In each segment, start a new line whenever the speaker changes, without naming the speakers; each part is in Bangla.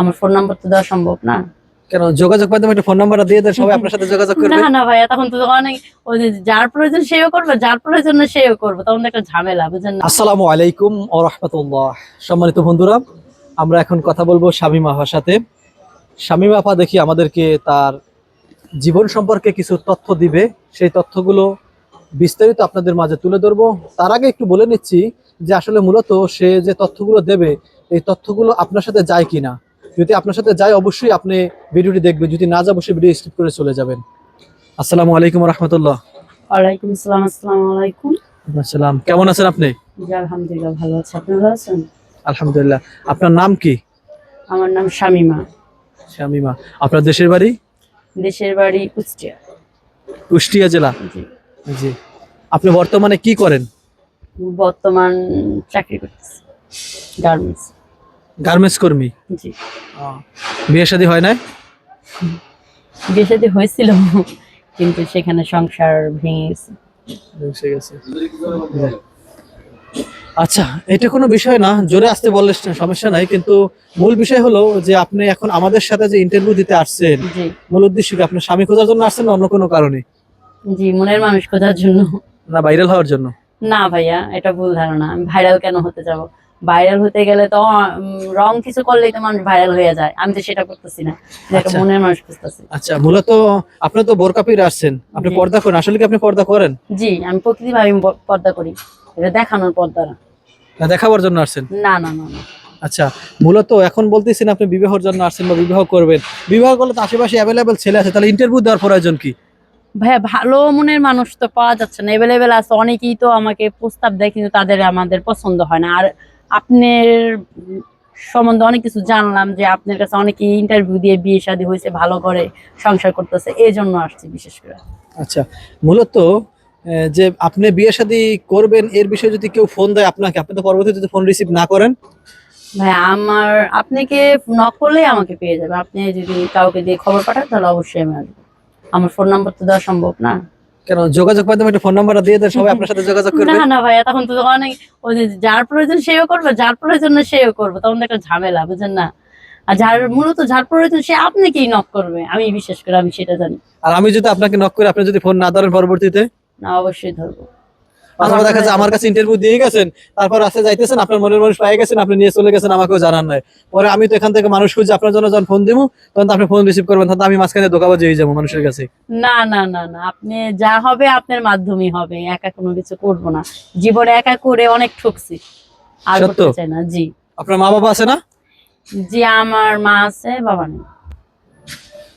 আমার ফোন নাম্বার তো দেওয়া সম্ভব না।
কেন? যোগাযোগ মাধ্যমে একটা ফোন নাম্বারটা দিয়ে দেন সবাই আপনার সাথে যোগাযোগ করবে।
না না ভাইয়া তখন তো অনেক ওই যার প্রয়োজন সেও করবে যার প্রয়োজন সেও করবে তখন একটা ঝামেলা বুঝেন না।
আসসালামু আলাইকুম ও রহমতুল্লাহ। সম্মানিত বন্ধুরা আমরা এখন কথা বলব শামীমা আপার সাথে। শামীমা আপা দেখি আমাদেরকে তার জীবন সম্পর্কে কিছু তথ্য দিবে। সেই তথ্যগুলো বিস্তারিত আপনাদের মাঝে তুলে ধরবো। তার আগে একটু বলে নিচ্ছি যে আসলে মূলত সে যে তথ্যগুলো দেবে এই তথ্যগুলো আপনার সাথে যায় কিনা। যদি আপনার সাথে যায় অবশ্যই আপনি ভিডিওটি দেখবেন। যদি না যায় অবশ্যই ভিডিও স্কিপ করে চলে যাবেন। আসসালামু আলাইকুম রহমতুল্লাহ।
ওয়ালাইকুম আসসালাম আসসালামু আলাইকুম।
আসসালাম। কেমন আছেন আপনি?
জি আলহামদুলিল্লাহ ভালো আছে। আপনি ভালো আছেন?
আলহামদুলিল্লাহ। আপনার নাম কি?
আমার নাম শামিমা।
শামিমা। আপনার দেশের বাড়ি?
দেশের বাড়ি কুষ্টিয়া।
কুষ্টিয়া জেলা?
জি।
জি। আপনি বর্তমানে কি করেন?
বর্তমান চাকরি করতেছি। গার্মেন্টস।
গার্মেন্টস কর্মী?
জি।
বিয়ে শাদী হয় না
বিয়ে শাদী হয়েছিল কিন্তু সেখানে সংসার ভেঙে গেছে।
আচ্ছা এটা কোনো বিষয় না জোরে আসতে বললে সমস্যা নাই কিন্তু মূল বিষয় হলো যে আপনি এখন আমাদের সাথে যে ইন্টারভিউ দিতে আসছেন মূল উদ্দেশ্য কি আপনি স্বামী খোঁজার জন্য আসছেন অন্য কোনো কারণে?
জি মনের মানুষ খোঁজার জন্য।
না ভাইরাল হওয়ার জন্য?
না ভাইয়া এটা ভুল ধারণা আমি ভাইরাল কেন হতে যাব? ভাইরাল হতে গেলে তো রং কিছু করলেই তো মানুষ ভাইরাল হয়ে যায়। আমি তো সেটা করতেছি না। একটা
আচ্ছা।
মনের মানুষ খুঁজতেছি
আচ্ছা মূলত আপনি তো বোরকা পরে আসছেন। আপনি পর্দা করেন। আসলে কি আপনি পর্দা করেন?
জি আমি প্রকৃতি ভাবে পর্দা করি। এটা দেখানোর পর্দা না।
দেখাবার জন্য আসছেন?
না না না না।
আচ্ছা মূলত এখন বলতেছেন আপনি বিবাহের জন্য আসছেন বা বিবাহ করবেন। বিবাহ করলে তো আশেপাশে অ্যাভেলেবেল ছেলে আছে তাহলে ইন্টারভিউ দেওয়ার প্রয়োজন কি?
ভাইয়া ভালো মনের মানুষ তো পাওয়া যাচ্ছে না। এভেলেবেল আছে অনেকেই তো আমাকে প্রস্তাব দেয় কিন্তু তাদের আমাদের পছন্দ হয় না। আর আপনার সম্বন্ধে অনেক কিছু জানলাম যে আপনার কাছে অনেকেই ইন্টারভিউ দিয়ে বিয়ে শাদী হয়েছে ভালো করে সংসার করতেছে এই জন্য আসছি বিশেষ করে।
আচ্ছা মূলত যে আপনি বিয়ে শাদী করবেন এর বিষয়ে যদি কেউ ফোন দেয় আপনাকে আপনি তো পরবর্তীতে যদি ফোন রিসিভ না করেন?
ভাই আমার আপনাকে নক করলে আমাকে পেয়ে যাবে। আপনি যদি কাউকে দিয়ে খবর পাঠান তাহলে অবশ্যই আমি আসব। আমার ফোন নাম্বার তো দেওয়া সম্ভব না।
কেন? যোগাযোগ মাধ্যমে একটা ফোন নাম্বারটা দিয়ে দেন সবাই আপনার সাথে যোগাযোগ করবে।
না না ভাইয়া তখন তো অনেক ওই যে যার প্রয়োজন সেও করবে যার প্রয়োজন না সেও করবে তখন একটা ঝামেলা বুঝেন না? আর যার মূলত যার প্রয়োজন সে আপনাকেই নক করবে? আমি বিশেষ করে আমি সেটা জানি।
আর আমি যদি আপনাকে নক করি আপনি যদি ফোন না ধরেন পরবর্তীতে?
না অবশ্যই ধরবো।
অথবা দেখা যায় আমার কাছে ইন্টারভিউ দিয়ে গেছেন তারপর রাস্তায় যাইতেছেন আপনার মনের মানুষ পেয়ে গেছেন আপনি নিয়ে চলে গেছেন আমাকেও জানান নাই। পরে আমি তো এখান থেকে মানুষ খুঁজে আপনার জন্য যখন ফোন দিব তখন আপনি ফোন রিসিভ করবেন তখন আমি মাঝখানে ধোকাবাজি হয়ে যাব মানুষের কাছে।
না না না না আপনি যা হবে আপনার মাধ্যমেই হবে একা কোনো কিছু করব না। জীবনে একা করে অনেক ঠকছি আর
সত্য?
চাই না জি।
আপনার মা বাবা আছে না?
জি আমার মা আছে বাবা নেই।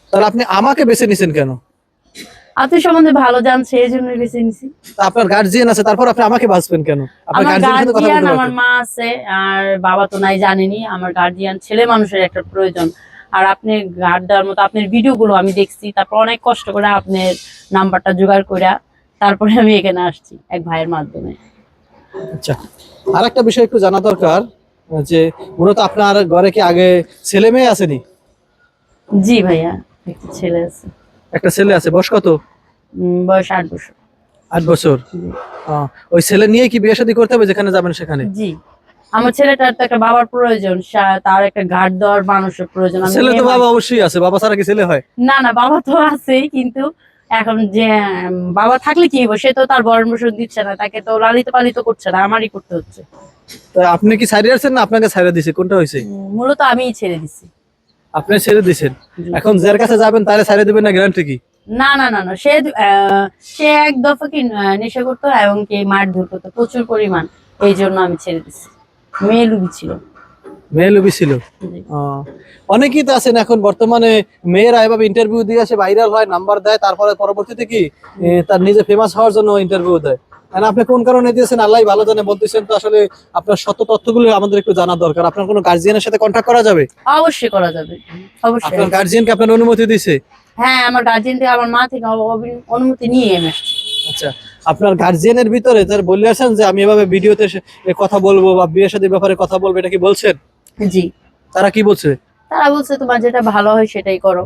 তাহলে আপনি আমাকে বেছে নিছেন কেন?
আপনি সম্বন্ধে ভালো জানছে এই জন্য বেছে নিছি।
আপনার গার্জিয়ান আছে তারপর আপনি আমাকে বাঁচবেন কেন? আপনার
আমার গার্জিয়ান আমার মা আছে আর বাবা তো নাই জানেনি আমার গার্জিয়ান ছেলে মানুষের একটা প্রয়োজন। আর আপনি গার্ড দেওয়ার মতো আপনার ভিডিওগুলো আমি দেখছি তারপর অনেক কষ্ট করে আপনার নাম্বারটা জোগাড় করে তারপরে আমি এখানে আসছি এক ভাইয়ের মাধ্যমে।
আচ্ছা আর একটা বিষয় একটু জানা দরকার যে মূলত আপনার ঘরে কি আগে ছেলে মেয়ে আসেনি?
জি ভাইয়া একটা ছেলে আছে।
একটা ছেলে আছে বয়স কত?
বয়স আট বছর।
আট বছর? ওই ছেলে নিয়ে কি বিয়ে শাদী করতে হবে যেখানে যাবেন সেখানে?
জি। আমার ছেলেটার তো একটা বাবার প্রয়োজন তার একটা গার্ড দেওয়ার মানুষের প্রয়োজন।
ছেলে তো বাবা অবশ্যই আছে বাবা ছাড়া কি ছেলে হয়?
না না বাবা তো আছেই কিন্তু এখন যে বাবা থাকলে কি হইব? সে তো তার বরণ পোষণ দিচ্ছে না তাকে তো লালিত পালিত করছে না আমারই করতে হচ্ছে।
তা আপনি কি ছাড়িয়ে আসছেন না আপনাকে ছাড়িয়ে দিছে? কোনটা হয়েছে
মূলত আমিই ছেড়ে দিছি।
আপনি ছেড়ে দিছেন। এখন যার কাছে যাবেন তারে ছাড়িয়ে দিবেন না গ্যারান্টি কি?
না না না না সে সে এক দফা কি নেশা করতো এবং কি মারধর করতো প্রচুর পরিমাণ। এই জন্য আমি ছেড়ে দিছি। মেয়ে লুবি ছিল।
মেয়ে লুবি ছিল? অনেকেই তো আছেন এখন বর্তমানে মেয়েরা এভাবে ইন্টারভিউ দিয়ে আসে ভাইরাল হয় নাম্বার দেয় তারপরে পরবর্তীতে কি তার নিজে ফেমাস হওয়ার জন্য ইন্টারভিউ দেয়। কারণ আপনি কোন কারণে দিয়েছেন? আল্লাহ ভালো জানে বলতেছেন তো আসলে আপনার সত্য তথ্যগুলো আমাদের একটু জানা দরকার। আপনার কোনো গার্জিয়ানের সাথে কন্ট্যাক্ট করা যাবে?
অবশ্যই করা যাবে। অবশ্যই।
আপনার গার্জিয়ানকে আপনার অনুমতি দিছে?
হ্যাঁ আমার গার্জিয়ান থেকে আমার মা থেকে অনুমতি নিয়ে আমি
আচ্ছা আপনার গার্জিয়ানের ভিতরে যারা বলে আসেন যে আমি এভাবে ভিডিওতে কথা বলব বা বিয়ে শাদীর ব্যাপারে কথা বলব এটা কি বলছেন?
জি।
তারা কি বলছে?
তারা বলছে তোমার যেটা ভালো হয় সেটাই করো।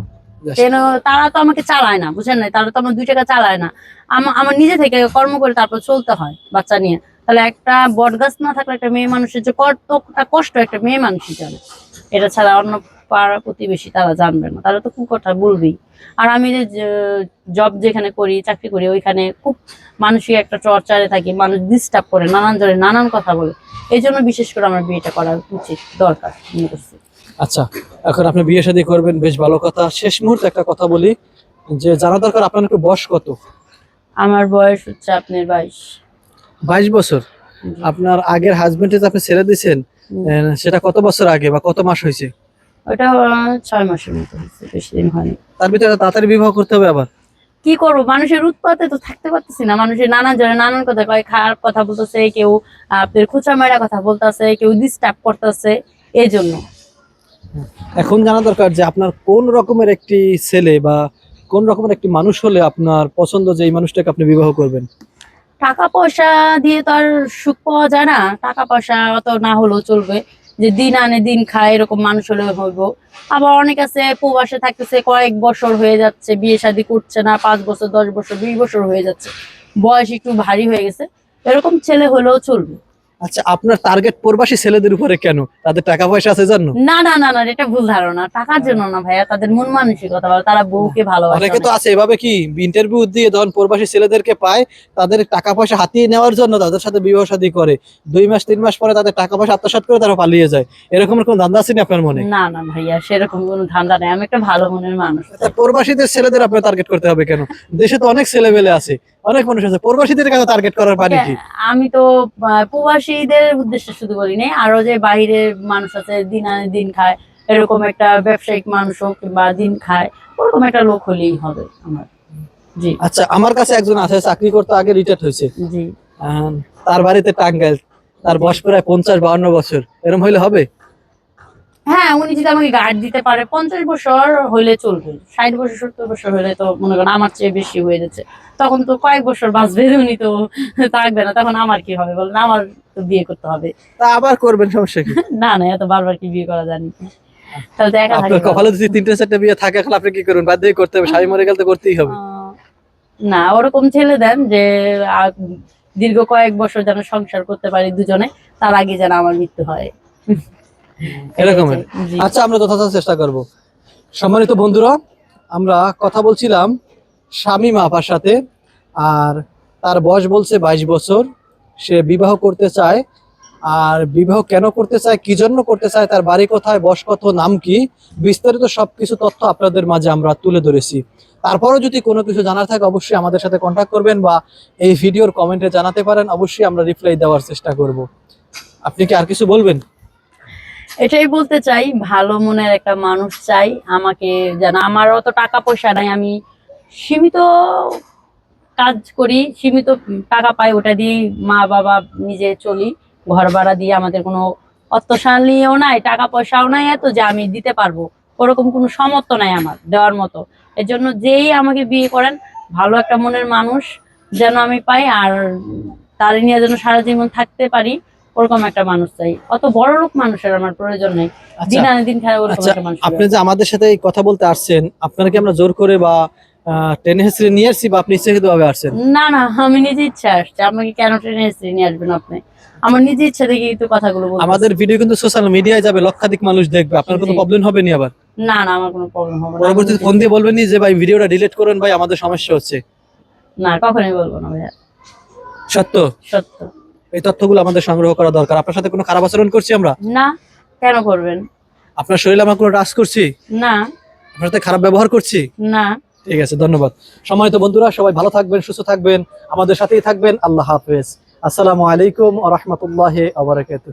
কেন? তারা তো আমাকে চালায় না বুঝেন না তারা তো আমার দুই টাকা চালায় না। আমা- আমার নিজে থেকে কর্ম করে তারপর চলতে হয় বাচ্চা নিয়ে। তাহলে একটা বট গাছ না থাকলে একটা মেয়ে মানুষের যে কতটা কষ্ট একটা মেয়ে মানুষই জানে এটা ছাড়া অন্য পাড়া প্রতিবেশী তারা জানবে না। তারা তো কুকথা বলবেই। আর আমি যে জব যেখানে করি চাকরি করি ওইখানে খুব মানসিক একটা চর্চারে থাকি মানুষ ডিস্টার্ব করে নানান জনে নানান কথা বলে। এই জন্য বিশেষ করে আমার বিয়েটা করা উচিত দরকার মনে করছি।
আচ্ছা এখন আপনি বিয়ে শাদী করবেন বেশ ভালো কথা। শেষ মুহূর্তে একটা কথা বলি যে জানা দরকার আপনার একটু বয়স কত?
আমার বয়স হচ্ছে আপনার বাইশ।
বাইশ বছর। আপনার আগের হাজবেন্ডে আপনি ছেড়ে দিয়েছেন সেটা কত বছর আগে বা কত মাস হয়েছে?
ওটা ছয় মাসের মতো হয়েছে বেশি দিন হয়নি।
তার ভিতরে তাড়াতাড়ি বিবাহ করতে হবে আবার।
কি করব? মানুষের উৎপাতে তো থাকতে পারতেছি না। মানুষের নানান জনে নানান কথা কয় খারাপ কথা বলতেছে কেউ আপনার খুচা মেরা কথা বলতেছে কেউ ডিস্টার্ব করতেছে এই জন্য
এখন জানা দরকার যে আপনার কোন রকমের একটি ছেলে বা কোন রকমের একটি মানুষ হলে আপনার পছন্দ যে এই মানুষটাকে আপনি বিবাহ করবেন?
টাকা পয়সা দিয়ে তো আর সুখ পাওয়া যায় না। টাকা পয়সা অত না হলেও চলবে। যে দিন আনে দিন খায়, এরকম মানুষ হলে হইব। আবার অনেক আছে, প্রবাসে থাকতেছে, কয়েক বছর হয়ে যাচ্ছে, বিয়ে শাদী করছে না, পাঁচ বছর, দশ বছর বিশ বছর হয়ে যাচ্ছে। বয়স একটু ভারী হয়ে গেছে। এরকম ছেলে হলেও চলবে।
আচ্ছা আপনার টার্গেট প্রবাসী ছেলেদের উপরে কেন? তাদের টাকা পয়সা আছে জানো
না না না না এটা ভুল ধারণা। টাকার জন্য না ভাইয়া তাদের মন মানসিকতা ভালো তারা বউকে ভালোবাসে
অনেকে তো আছে এভাবে কি ইন্টারভিউ দিয়ে যখন প্রবাসী ছেলেদেরকে পায় তাদের টাকা পয়সা হাতিয়ে নেওয়ার জন্য তাদের সাথে বিবাহ শাদী করে। দুই মাস তিন মাস পরে তাদের টাকা পয়সা আত্মসাৎ করে তারা পালিয়ে যায়। এরকম কোন ধান্দা আছে না আপনার মনে?
না না ভাইয়া সেরকম কোনো ধান্দা নেই। আমি একটা ভালো মনের মানুষ।
প্রবাসীদের ছেলেদের আপনার টার্গেট করতে হবে কেন? দেশে তো অনেক ছেলে মেলে আছে। অনেক মানুষ আছে প্রবাসীদের কেন টার্গেট করার পারি কি?
আমি তো প্রবাসীদের উদ্দেশ্যে শুধু বলি নাই আরও যে বাইরের মানুষ আছে দিন আনে দিন খায় এরকম একটা ব্যবসায়িক মানুষ হোক কিংবা দিন খায় ওরকম একটা লোক হলেই হবে আমার। জি।
আচ্ছা আমার কাছে একজন আছে চাকরি করতে আগে রিটায়ার হয়েছে।
জি।
তার বাড়িতে টাঙ্গাইল তার বয়স প্রায় পঞ্চাশ বাউন্ন বছর এরকম হইলে হবে?
হ্যাঁ উনি যদি আমাকে গার্ড দিতে পারে পঞ্চাশ বছর হলে চলবে। ষাট বছর সত্তর বছর হলে তো মনে করেন আমার চেয়ে বেশি হয়ে যাচ্ছে। তখন তো কয়েক বছর বাঁচবে উনি তো থাকবে না। তখন আমার কি হবে বলেন? আমার তো বিয়ে করতে হবে।
তা আবার করবেন সমস্যা কি?
না না এত বারবার কি বিয়ে করা জানি। তাহলে একা
কপালে যদি তিনটে চারটে বিয়ে থাকে এখন আপনি কি করবেন? বাধ্য করতে হবে স্বামী মরে গেলে তো করতেই হবে।
না ওরকম ছেলে দেন যে দীর্ঘ কয়েক বছর যেন সংসার করতে পারি দুজনে তার আগে যেন আমার মৃত্যু হয়।
এরকমের আচ্ছা আমরা যথাযথ চেষ্টা করব। সম্মানিত বন্ধুরা আমরা কথা বলছিলাম শামীম আপার সাথে আর তার বয়স বলছে বাইশ বছর। সে বিবাহ করতে চায় আর বিবাহ কেন করতে চায় কি জন্য করতে চায় তার বাড়ি কোথায় বয়স কত নাম কি বিস্তারিত সবকিছু তথ্য আপনাদের মাঝে আমরা তুলে ধরেছি। তারপরও যদি কোনো কিছু জানার থাকে অবশ্যই আমাদের সাথে কন্ট্যাক্ট করবেন বা এই ভিডিওর কমেন্টে জানাতে পারেন। অবশ্যই আমরা রিপ্লাই দেওয়ার চেষ্টা করব। আপনি কি আর কিছু বলবেন?
এটাই বলতে চাই, ভালো মনের একটা মানুষ চাই, আমাকে যেন আমার অত টাকা পয়সা নাই, আমি সীমিত কাজ করি, সীমিত টাকা পাই, ওটা দিয়ে মা বাবা নিজে চলি, ঘর ভাড়া দিয়ে আমাদের কোনো অর্থশালীও নাই, টাকা পয়সাও নাই এত যে আমি দিতে পারব। ওরকম কোনো সমর্থ নাই আমার দেওয়ার মতো। এর জন্য যেই আমাকে বিয়ে করেন, ভালো একটা মনের মানুষ যেন আমি পাই, আর তার নিয়ে যেন সারা জীবন থাকতে পারি। ওরকম একটা মানুষ চাই। অত বড় লোক মানুষের আমার প্রয়োজন নেই।
আচ্ছা।
দিন আনে দিন খায় ওরকম
আচ্ছা
একটা মানুষ
আপনি যে আমাদের সাথে এই কথা বলতে আসছেন আপনারা কি আমরা জোর করে বা টেনে হেসড়ে নিয়ে আসছি বা আপনি ইচ্ছাকৃত ভাবে আসছেন?
না না আমি নিজে ইচ্ছা আসছে। আমাকে কেন ট্রেনে নিয়ে আসবেন আপনি? আমার নিজে ইচ্ছা থেকে তো কথাগুলো বলতেছি।
আমাদের ভিডিও কিন্তু সোশ্যাল মিডিয়ায় যাবে লক্ষাধিক মানুষ দেখবে। আপনার কোনো প্রবলেম হবে নি আবার?
না না আমার কোনো প্রবলেম হবে না।
পরবর্তীতে ফোন দিয়ে বলবেন নি যে ভাই ভিডিওটা ডিলিট করেন ভাই আমাদের সমস্যা হচ্ছে।
না কখনোই বলব না ভাইয়া।
সত্য?
সত্য।
এই তথ্যগুলো আমাদের সংগ্রহ করা দরকার। আপনার সাথে কোনো খারাপ আচরণ করছি আমরা?
না কেন করবেন?
আপনার শরীরে আমরা কোনো টাস করছি?
না।
আপনার সাথে খারাপ ব্যবহার করছি?
না।
ঠিক আছে ধন্যবাদ। সম্মানিত বন্ধুরা সবাই ভালো থাকবেন সুস্থ থাকবেন আমাদের সাথেই থাকবেন। আল্লাহ হাফেজ। আসসালামু আলাইকুম আ রহমতুল্লাহ আবরাকাত